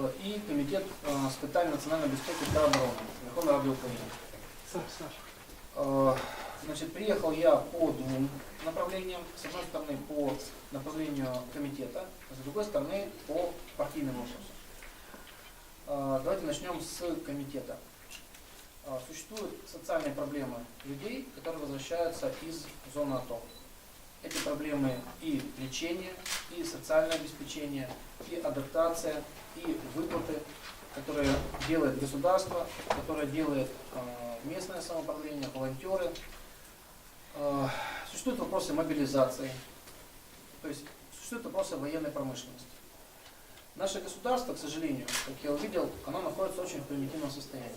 э, и Комитет э, с питания национальной безопасности та обороны Верховной Рады Украины. Э, Значит, приехал я по двум направлениям. С одной стороны, по направлению комитета, с другой стороны, по партийным вопросам. Э, Давайте начнем с комитета. Э, Существуют социальные проблемы людей, которые возвращаются из зоны АТО. Эти проблемы и лечение, и социальное обеспечение, и адаптация, и выплаты, которые делает государство, которые делает э, местное самоуправление, волонтеры. Э, Существуют вопросы мобилизации, то есть существуют вопросы военной промышленности. Наше государство, к сожалению, как я увидел, оно находится очень в примитивном состоянии.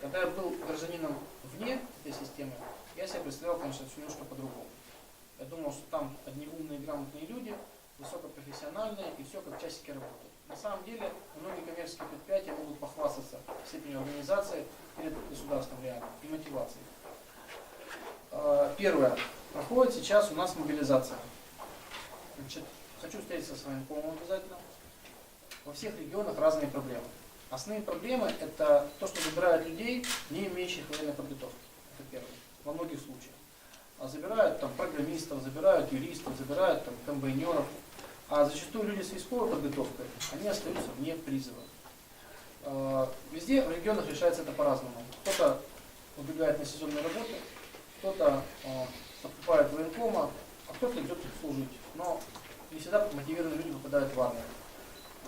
Когда я был гражданином вне этой системы, я себе представлял, конечно, все немножко по-другому. Я думал, что там одни умные, грамотные люди, высокопрофессиональные, и все как часики работают. На самом деле, многие коммерческие предприятия могут похвастаться степенью организации перед государством реально и мотивацией. Э, Первое. Проходит сейчас у нас мобилизация. Значит, хочу встретиться с вами полным обязательно. Во всех регионах разные проблемы. Основные проблемы – это то, что забирают людей, не имеющих военной подготовки. Это первое. Во многих случаях. А забирают там программистов, забирают юристов, забирают там комбайнеров. А зачастую люди с військовой подготовкой, они остаются вне призыва. Э, Везде в регионах решается это по-разному. Кто-то убегает на сезонные работы, кто-то э, покупает военкома, а кто-то идет служить. Но не всегда мотивированные люди попадают в армию.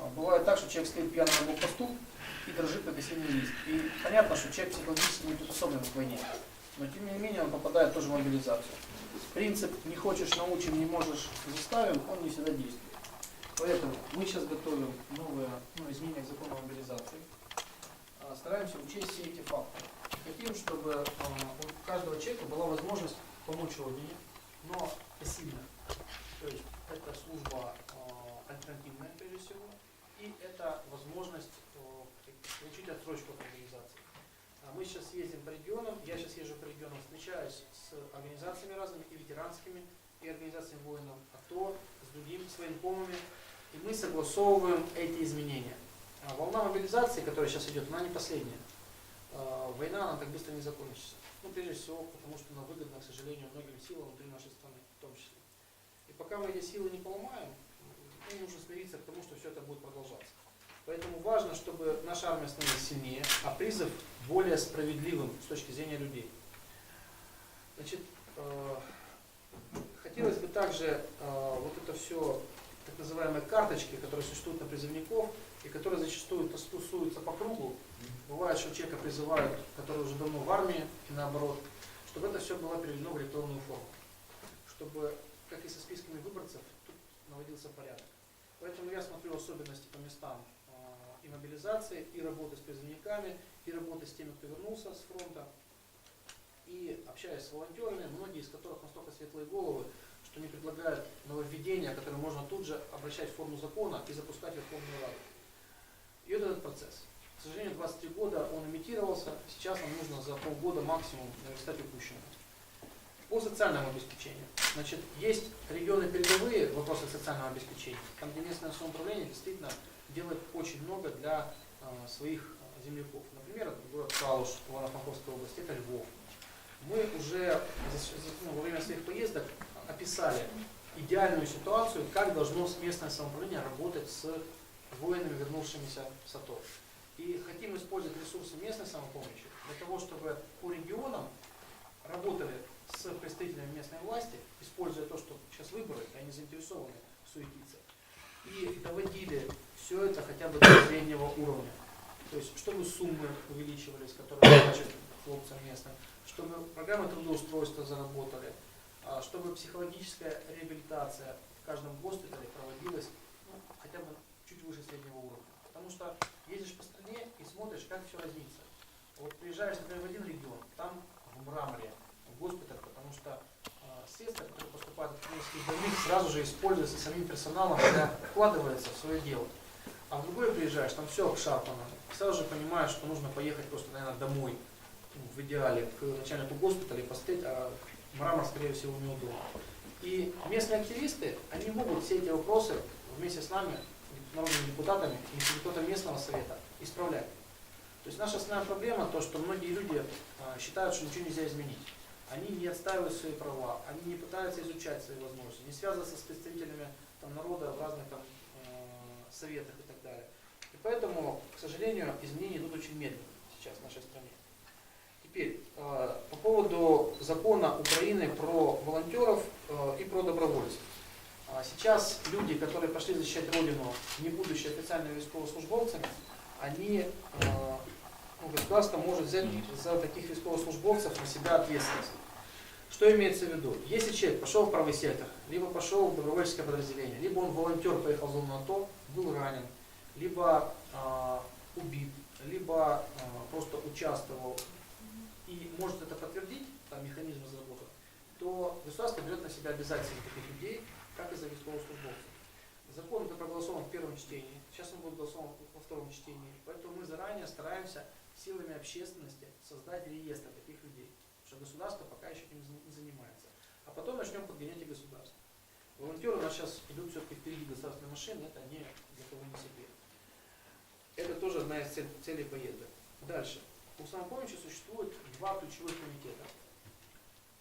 А, Бывает так, что человек стоит пьяным на блокпосту и дрожит как осенний лист. И понятно, что человек психологически не приспособлен к войне. Но тем не менее он попадает тоже в мобилизацию. Принцип «не хочешь научим, не можешь заставим» он не всегда действует. Поэтому мы сейчас готовим новые ну, изменения к мобилизации. А, Стараемся учесть все эти факторы. Хотим, чтобы а, у каждого человека была возможность помочь Родине, но пассивно. То есть это служба а, альтернативная прежде всего, и это возможность получить отсрочку от Мы сейчас ездим по регионам, я сейчас езжу по регионам, встречаюсь с организациями разными, и ветеранскими, и организациями воинов АТО, с другими, с военкомами, и мы согласовываем эти изменения. А Волна мобилизации, которая сейчас идет, она не последняя. А, Война, она так быстро не закончится. Ну, прежде всего, потому что она выгодна, к сожалению, многим силам внутри нашей страны в том числе. И пока мы эти силы не поломаем, мы нужно смириться к тому, что все это будет продолжаться. Поэтому важно, чтобы наша армия становилась сильнее, а призыв более справедливым с точки зрения людей. Значит, э, хотелось бы также э, вот это все, так называемые карточки, которые существуют на призывников, и которые зачастую тусуются по кругу. Бывает, что человека призывают, который уже давно в армии, и наоборот, чтобы это все было переведено в электронную форму. Чтобы, как и со списками выборцев, тут наводился порядок. Поэтому я смотрю особенности по местам и мобилизации, и работы с призывниками, и работы с теми, кто вернулся с фронта. И общаясь с волонтерами, многие из которых настолько светлые головы, что не предлагают нововведения, которые можно тут же обращать в форму закона и запускать в Верховную Раду. И вот этот процесс. К сожалению, 23 года он имитировался, сейчас нам нужно за полгода максимум наверстать упущенное. По социальному обеспечению. Значит, есть регионы передовые в вопросах социального обеспечения, там, где местное самоуправление действительно делает очень много для э, своих земляков. Например, город Калуш в Ивано-Франковской области, это Львов. Мы уже ну, во время своих поездок описали идеальную ситуацию, как должно местное самоуправление работать с воинами, вернувшимися с АТО. И хотим использовать ресурсы местной самопомощи для того, чтобы по регионам работали с представителями местной власти, используя то, что сейчас выборы, и они заинтересованы суетиться, и доводили все это хотя бы до среднего уровня. То есть, чтобы суммы увеличивались, которые платят хлопцам местным, чтобы программы трудоустройства заработали, а, чтобы психологическая реабилитация в каждом госпитале проводилась ну, хотя бы чуть выше среднего уровня. Потому что ездишь по стране и смотришь, как все разнится. Вот приезжаешь, например, в один регион, там в мраморе, в госпиталь, потому что э, средства, которые поступают от клинических больных, сразу же используются самим персоналом, когда вкладывается в свое дело. А в другой приезжаешь, там все обшарпано. Сразу же понимаешь, что нужно поехать просто, наверное, домой, в идеале, к начальнику госпиталя посмотреть, а мрамор, скорее всего, неудобно. И местные активисты, они могут все эти вопросы вместе с нами народными депутатами и депутатами местного совета исправлять. То есть наша основная проблема то, что многие люди а, считают, что ничего нельзя изменить. Они не отстаивают свои права, они не пытаются изучать свои возможности, не связываться с представителями там, народа в разных там, э, советах так далее. И поэтому, к сожалению, изменения идут очень медленно сейчас в нашей стране. Теперь, э, по поводу закона Украины про волонтеров э, и про добровольцев. А Сейчас люди, которые пошли защищать Родину, не будучи официальными військовослужбовцами, они, э, ну, государство может взять за таких військовослужбовцев на себя ответственность. Что имеется в виду? Если человек пошел в правый сектор, либо пошел в добровольческое подразделение, либо он волонтер, поехал в зону АТО, был ранен, либо э, убит, либо э, просто участвовал и может это подтвердить, там механизм разработан, то государство берет на себя обязательства таких людей, как и за військовослужбовцев. Закон это проголосован в первом чтении, сейчас он будет голосован во втором чтении, поэтому мы заранее стараемся силами общественности создать реестр таких людей, что государство пока еще этим не занимается. А потом начнем подгонять и государство. Волонтеры у нас сейчас идут все-таки впереди государственной машины, это не для кого не секрет. Это тоже одна из целей поездок. Дальше. У самопомощи существует два ключевых комитета.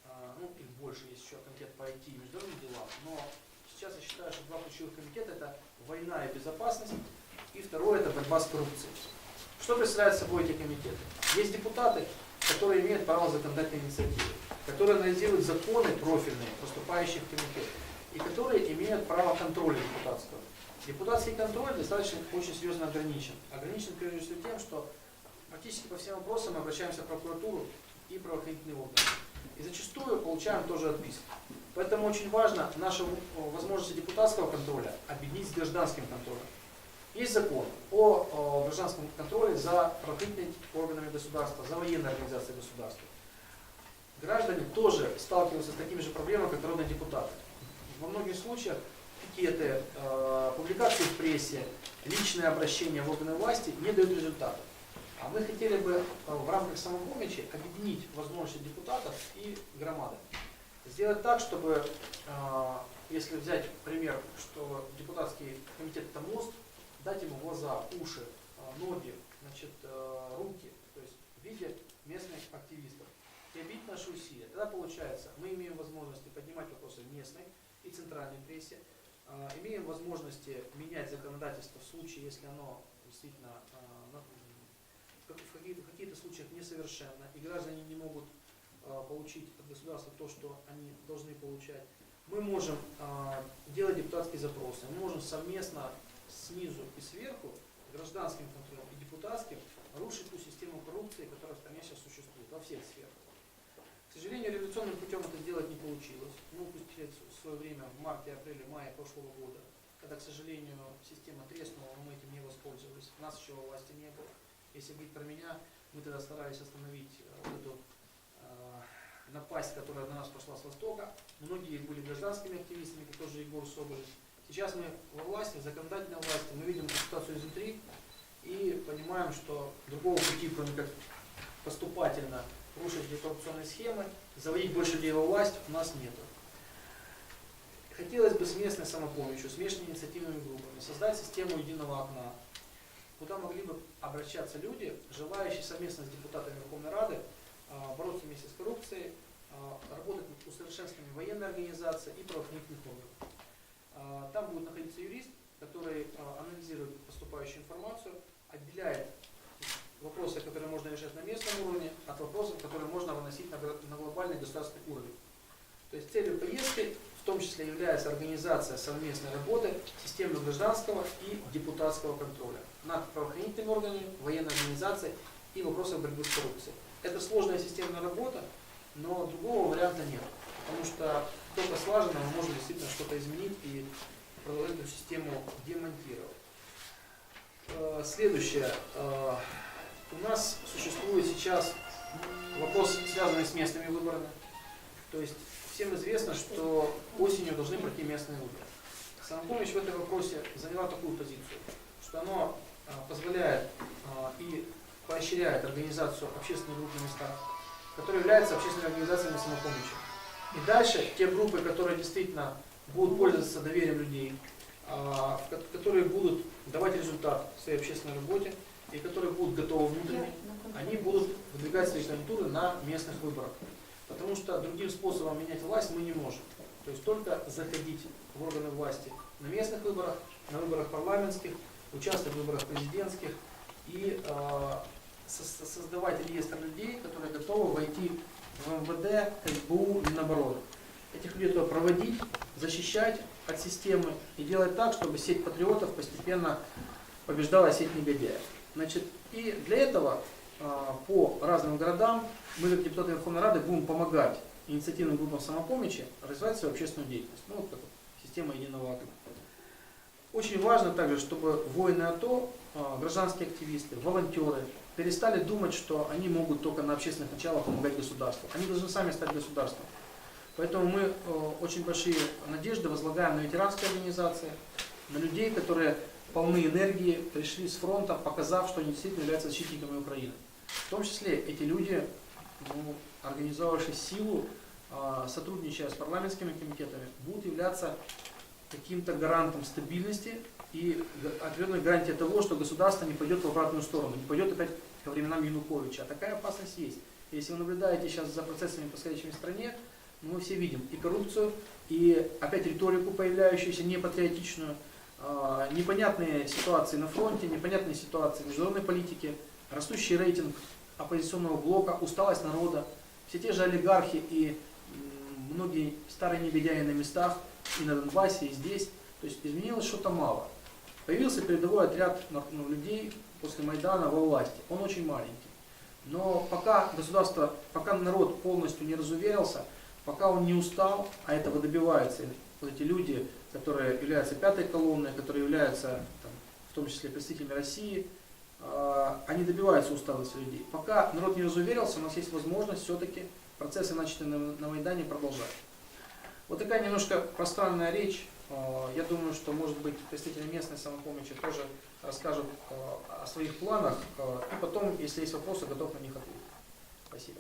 А, Ну, их больше, есть еще комитет по IT и международным делам, но сейчас я считаю, что два ключевых комитета это война и безопасность, и второе это борьба с коррупцией. Что представляют собой эти комитеты? Есть депутаты, которые имеют право законодательной инициативы, которые анализируют законы профильные, поступающие в комитет, и которые имеют право контроля депутатского. Депутатский контроль достаточно очень серьезно ограничен. Ограничен прежде всего тем, что практически по всем вопросам мы обращаемся в прокуратуру и правоохранительные органы. И зачастую получаем тоже отписки. Поэтому очень важно наши э, возможности депутатского контроля объединить с гражданским контролем. Есть закон о, э, гражданском контроле за правоохранительными органами государства, за военной организацией государства. Граждане тоже сталкиваются с такими же проблемами, как народные депутаты. Во многих случаях пикеты, э, публикации в прессе, личные обращения в органы власти не дают результата. А мы хотели бы э, в рамках самопомощи объединить возможности депутатов и громады. Сделать так, чтобы, э, если взять пример, что депутатский комитет это мост, дать ему глаза, уши, ноги, значит, руки, то есть в виде местных активистов. И объединить наши усилия. Тогда получается, мы имеем возможности поднимать вопросы в местной и центральной прессе, имеем возможности менять законодательство в случае, если оно действительно на- в как- в каких- каких-то случаях несовершенно, и граждане не могут э, получить от государства то, что они должны получать. Мы можем делать депутатские запросы, мы можем совместно снизу и сверху, гражданским контролем и депутатским, рушить ту систему коррупции, которая в стране сейчас существует, во всех сферах. Сожалению, революционным путем это сделать не получилось. Мы упустили в свое время в марте, апреле, мае прошлого года, когда, к сожалению, система треснула, мы этим не воспользовались. Нас еще власти не было. Если говорить про меня, мы тогда старались остановить э, вот эту э, напасть, которая на нас пошла с востока. Многие были гражданскими активистами, как тоже Егор Соболев. Сейчас мы во власти, в законодательной власти, мы видим ситуацию изнутри и понимаем, что другого пути, кроме как поступательно рушить эти коррупционные схемы, заводить больше во власть, у нас нет. Хотелось бы с местной самопомощью, с местными инициативными группами создать систему единого окна, куда могли бы обращаться люди, желающие совместно с депутатами Верховной Рады а, бороться вместе с коррупцией, а, работать над усовершенствованием военной организации и правоохранительных органов. А, Там будет находиться юрист, который анализирует поступающую информацию, отделяет вопросы, которые можно решать на местном уровне, от вопросов, которые можно выносить на на глобальный государственный уровень. То есть целью поездки в том числе является организация совместной работы системы гражданского и депутатского контроля над правоохранительными органами, военной организацией и вопросов борьбы с коррупцией. Это сложная системная работа, но другого варианта нет. Потому что только слаженно мы можем действительно что-то изменить и эту систему демонтировать. Э, Следующее. У нас существует сейчас вопрос, связанный с местными выборами. То есть всем известно, что осенью должны пройти местные выборы. Самопомощь в этом вопросе заняла такую позицию, что оно э, позволяет э, и поощряет организацию общественных групп на местах, которые являются общественными организациями самопомощи. И дальше те группы, которые действительно будут пользоваться доверием людей, а, которые будут давать результат в своей общественной работе и которые будут готовы внутренне, они будут выдвигать свои кандидатуры на местных выборах. Потому что другим способом менять власть мы не можем. То есть только заходить в органы власти на местных выборах, на выборах парламентских, участвовать в выборах президентских и э, со- создавать реестр людей, которые готовы войти в МВД, СБУ, Минобороны. Этих людей треба проводить, защищать от системы и делать так, чтобы сеть патриотов постепенно побеждала сеть негодяев. Значит, и для этого а, по разным городам мы, как депутаты Верховной Рады, будем помогать инициативным группам самопомощи развивать свою общественную деятельность. Ну, вот как система единого окна. Очень важно также, чтобы воины АТО, а, гражданские активисты, волонтеры перестали думать, что они могут только на общественных началах помогать государству. Они должны сами стать государством. Поэтому мы э, очень большие надежды возлагаем на ветеранские организации, на людей, которые полны энергии, пришли с фронта, показав, что они действительно являются защитниками Украины. В том числе эти люди, ну, организовавшие силу, а, сотрудничая с парламентскими комитетами, будут являться каким-то гарантом стабильности и определенной гарантией того, что государство не пойдет в обратную сторону, не пойдет опять ко временам Януковича. А такая опасность есть. Если вы наблюдаете сейчас за процессами, происходящими в стране, мы все видим и коррупцию, и опять риторику появляющуюся непатриотичную, а, непонятные ситуации на фронте, непонятные ситуации в международной политике, растущий рейтинг оппозиционного блока, усталость народа, все те же олигархи и многие старые негодяи на местах и на Донбассе, и здесь. То есть изменилось что-то мало. Появился передовой отряд ну, людей после Майдана во власти. Он очень маленький. Но пока государство, пока народ полностью не разуверился, пока он не устал, а этого добиваются вот эти люди, которые являются пятой колонной, которые являются там, в том числе представителями России, а, они добиваются усталости людей. Пока народ не разуверился, у нас есть возможность все-таки процессы, начатые на, Майдане, продолжать. Вот такая немножко пространная речь. А, Я думаю, что, может быть, представители местной самопомощи тоже расскажут а, о своих планах. И потом, если есть вопросы, готов на них ответить. Спасибо.